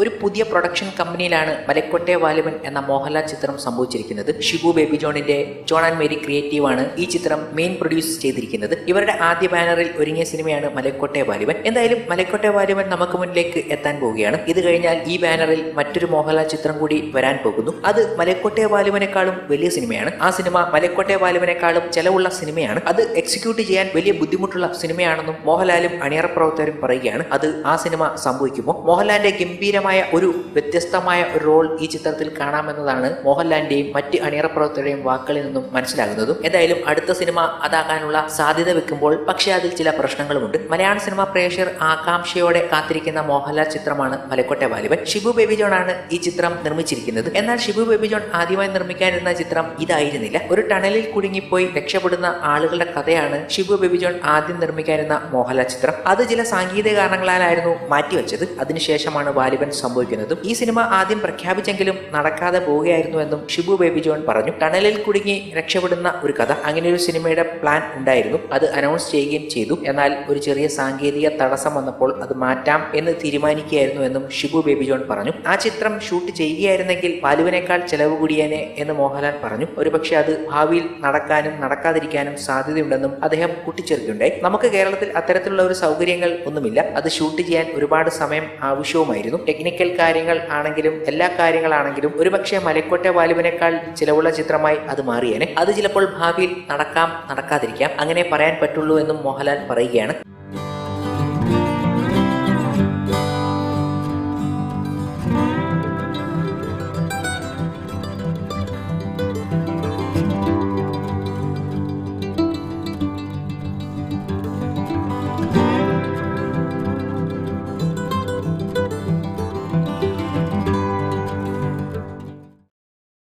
ഒരു പുതിയ പ്രൊഡക്ഷൻ കമ്പനിയിലാണ് മലക്കോട്ടെ വാലുവൻ എന്ന മോഹൻലാൽ ചിത്രം സംഭവിച്ചിരിക്കുന്നത്. ഷിബു ബേബി ജോണിന്റെ ജോൺ ആൻഡ് മേരി ക്രിയേറ്റീവ് ആണ് ഈ ചിത്രം മെയിൻ പ്രൊഡ്യൂസ് ചെയ്തിരിക്കുന്നത്. ഇവരുടെ ആദ്യ ബാനറിൽ ഒരുങ്ങിയ സിനിമയാണ് മലക്കോട്ടെ വാലുവൻ എന്തായാലും മലക്കോട്ടെ വാലുവൻ നമുക്ക് മുന്നിലേക്ക് എത്താൻ പോവുകയാണ്. ഇത് കഴിഞ്ഞാൽ ഈ ബാനറിൽ മറ്റൊരു മോഹൻലാൽ ചിത്രം കൂടി വരാൻ പോകുന്നു. അത് മലക്കോട്ടെ വാലുവനേക്കാളും വലിയ സിനിമയാണ്. ആ സിനിമ മലക്കോട്ടെ വാലുവനേക്കാളും ചെലവുള്ള സിനിമയാണ്. അത് എക്സിക്യൂട്ട് ചെയ്യാൻ വലിയ ബുദ്ധിമുട്ടുള്ള സിനിമയാണെന്നും മോഹൻലാലും അണിയറ പ്രവർത്തകരും പറയുകയാണ്. അത് ആ സിനിമ സംഭവിക്കുമോ മോഹൻലാലിന്റെ ഗംഭീരമായ ഒരു വ്യത്യസ്തമായ ഒരു റോൾ ഈ ചിത്രത്തിൽ കാണാമെന്നതാണ് മോഹൻലാലിന്റെയും മറ്റ് അണിയറ പ്രവർത്തകരുടെയും വാക്കുകളിൽ നിന്നും മനസ്സിലാകുന്നതും. എന്തായാലും അടുത്ത സിനിമ അതാകാനുള്ള സാധ്യത വെക്കുമ്പോൾ പക്ഷേ അതിൽ ചില പ്രശ്നങ്ങളുമുണ്ട്. മലയാള സിനിമ പ്രേക്ഷകർ ആകാംക്ഷയോടെ കാത്തിരിക്കുന്ന മോഹൻലാൽ ചിത്രമാണ് മലക്കോട്ടെ വാലിബൻ. ഷിബു ബേബി ജോൺ ആണ് ഈ ചിത്രം നിർമ്മിച്ചിരിക്കുന്നത്. എന്നാൽ ഷിബു ബേബി ജോൺ ആദ്യമായി നിർമ്മിക്കാനിരുന്ന ചിത്രം ഇതായിരുന്നില്ല. ഒരു ടണലിൽ കുടുങ്ങിപ്പോയി രക്ഷപ്പെടുന്ന ആളുകളുടെ കഥയാണ് ഷിബു ബേബി ജോൺ ആദ്യം നിർമ്മിക്കാനിരുന്ന മോഹൻലാൽ ചിത്രം. അത് ചില സാങ്കേതിക കാരണങ്ങളാലായിരുന്നു മാറ്റിവെച്ചത്. അതിനുശേഷമാണ് വാലിബൻ സംഭവിക്കുന്നതും ഈ സിനിമ ആദ്യം പ്രഖ്യാപിച്ചെങ്കിലും നടക്കാതെ പോവുകയായിരുന്നു എന്നും ഷിബു ബേബി ജോൺ പറഞ്ഞു. ടണലിൽ കുടുങ്ങി രക്ഷപ്പെടുന്ന ഒരു കഥ അങ്ങനെ ഒരു സിനിമയുടെ പ്ലാൻ ഉണ്ടായിരുന്നു. അത് അനൗൺസ് ചെയ്യുകയും ചെയ്തു. എന്നാൽ ഒരു ചെറിയ സാങ്കേതിക തടസ്സം വന്നപ്പോൾ അത് മാറ്റാം എന്ന് തീരുമാനിക്കുകയായിരുന്നു എന്നും ഷിബു ബേബി ജോൺ പറഞ്ഞു. ആ ചിത്രം ഷൂട്ട് ചെയ്യുകയായിരുന്നെങ്കിൽ ബാലുവിനേക്കാൾ ചെലവ് കൂടിയേനെ എന്ന് മോഹൻലാൽ പറഞ്ഞു. ഒരുപക്ഷെ അത് ഭാവിയിൽ നടക്കാനും നടക്കാതിരിക്കാനും സാധ്യതയുണ്ടെന്നും അദ്ദേഹം കൂട്ടിച്ചേർക്കുകയുണ്ടായി. നമുക്ക് കേരളത്തിൽ അത്തരത്തിലുള്ള ഒരു സൗകര്യങ്ങൾ ഒന്നുമില്ല. അത് ഷൂട്ട് ചെയ്യാൻ ഒരുപാട് സമയം ആവശ്യവുമായിരുന്നു. ടെക്നിക്കൽ കാര്യങ്ങൾ ആണെങ്കിലും എല്ലാ കാര്യങ്ങളാണെങ്കിലും ഒരുപക്ഷെ മലക്കോട്ടെ വാലുവിനേക്കാൾ ചിലവുള്ള ചിത്രമായി അത് മാറിയേനെ. അത് ചിലപ്പോൾ ഭാവിയിൽ നടക്കാം നടക്കാതിരിക്കാം. അങ്ങനെ പറയാൻ പറ്റുള്ളൂ എന്നും മോഹൻലാൽ പറയുകയാണ്.